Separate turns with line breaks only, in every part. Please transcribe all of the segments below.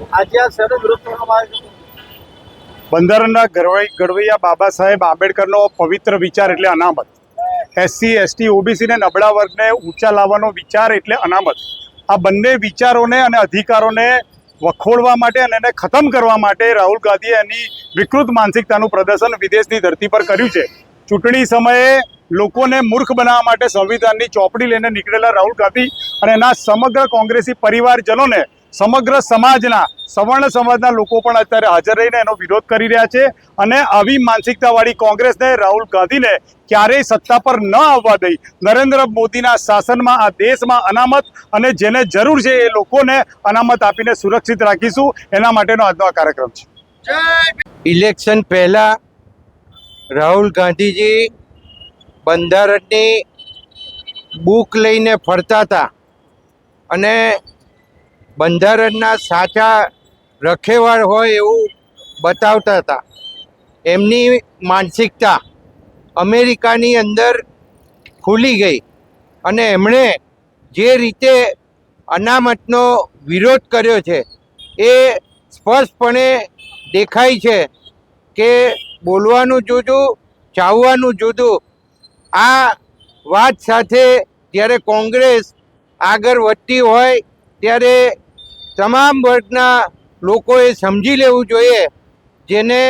આજે આ
બંધારણના ઘડવૈ ઘડવૈયા બાબા સાહેબ આંબેડકરનો પવિત્ર વિચાર એટલે અનામત. એસસી, એસટી ઓબીસીને નબળા વર્ગને ઊંચા લાવવાનો વિચાર એટલે અનામત. આ બંને વિચારોને અને અધિકારોને વખોડવા માટે અને એને ખતમ કરવા માટે રાહુલ ગાંધીએ એની વિકૃત માનસિકતાનું પ્રદર્શન વિદેશની ધરતી પર કર્યું છે. ચૂંટણી સમયે લોકોને મૂર્ખ બનાવવા માટે સંવિધાનની ચોપડી લઈને નીકળેલા રાહુલ ગાંધી અને એના સમગ્ર કોંગ્રેસી પરિવારજનોને સમગ્ર સમાજના, સવર્ણ સમાજના લોકો પણ અત્યારે હાજર રહીને એનો વિરોધ કરી રહ્યા છે અને આવી માનસિકતાવાળી કોંગ્રેસને રાહુલ ગાંધીને ક્યારેય સત્તા પર ન આવવા દઈ. નરેન્દ્ર મોદીના શાસનમાં, આ દેશમાં અનામત અને જેને જરૂર છે એ લોકોને અનામત આપીને સુરક્ષિત રાખીશું. એના માટેનો આજનો આ કાર્યક્રમ છે.
ઇલેક્શન પહેલા રાહુલ ગાંધીજી બંધારણની બુક લઈને ફરતા હતા અને બંધારણના સાચા રખેવાળ હોય એવું બતાવતા હતા. એમની માનસિકતા અમેરિકાની અંદર ખુલી ગઈ અને એમણે જે રીતે અનામતનો વિરોધ કર્યો છે એ સ્પષ્ટપણે દેખાય છે કે બોલવાનું જુદું, ચાવવાનું જુદું. આ વાત સાથે જ્યારે કોંગ્રેસ આગળ વધતી હોય ત્યારે તમામ વર્ગના લોકોએ સમજી લેવું જોઈએ જેને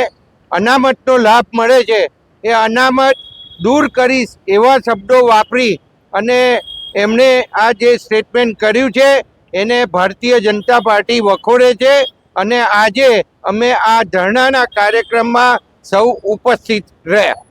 અનામતનો લાભ મળે છે. એ અનામત દૂર કરીશ એવા શબ્દો વાપરી અને એમણે આ જે સ્ટેટમેન્ટ કર્યું છે, એને ભારતીય જનતા પાર્ટી વખોડે છે અને આજે અમે આ ધરણાના કાર્યક્રમમાં સૌ ઉપસ્થિત રહ્યા.